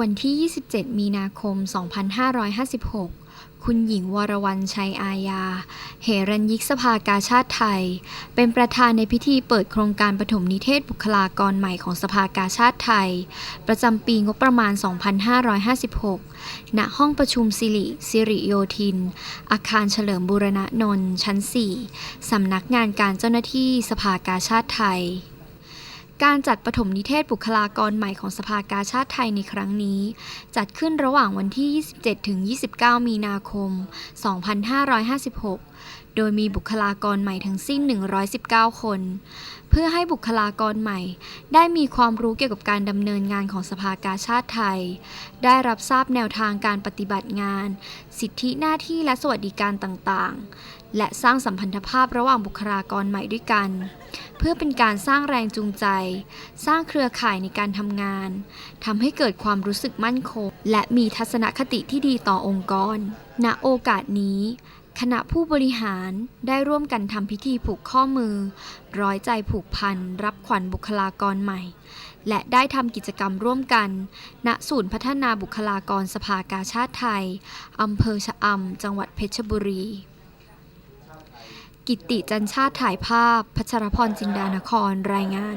วันที่ 27 มีนาคม 2556 คุณหญิงวรวรรณชัยอาญา เหรัญยิกสภากาชาติไทย เป็นประธานในพิธีเปิดโครงการปฐมนิเทศบุคลากรใหม่ของสภากาชาติไทย ประจำปีงบประมาณ 2556 ณ ห้องประชุมสิริสิริโยธิน อาคารเฉลิมบูรณะนนท์ชั้น 4 สำนักงานการเจ้าหน้าที่สภากาชาติไทย การจัดปฐมนิเทศบุคลากรใหม่ของสภากาชาติไทยในครั้งนี้ จัดขึ้นระหว่างวันที่ 27-29 มีนาคม 2556 โดยมีบุคลากรใหม่ทั้งสิ้น 119 คน เพื่อให้บุคลากรใหม่ ได้มีความรู้เกี่ยวกับการดำเนินงานของสภากาชาติไทย ได้รับทราบแนวทางการปฏิบัติงาน สิทธิหน้าที่และสวัสดิการต่างๆและสร้างสัมพันธภาพระหว่างบุคลากรใหม่ด้วยกัน เพื่อเป็นการสร้างแรงจูงใจ สร้างเครือข่ายในการทำงานทำให้เกิดความรู้สึกมั่นคง และมีทัศนคติที่ดีต่อองค์กร ณโอกาสนี้คณะผู้บริหารได้ร่วมกันทำพิธีผูกข้อมือ ร้อยใจผูกพัน รับขวัญบุคลากรใหม่ และได้ทำกิจกรรมร่วมกัน ณ ศูนย์พัฒนาบุคลากรสภากาชาติไทย อำเภอชะอำ จังหวัดเพชรบุรี กิตติ จันชาติ ถ่ายภาพ พัชรพร จินดานคร รายงาน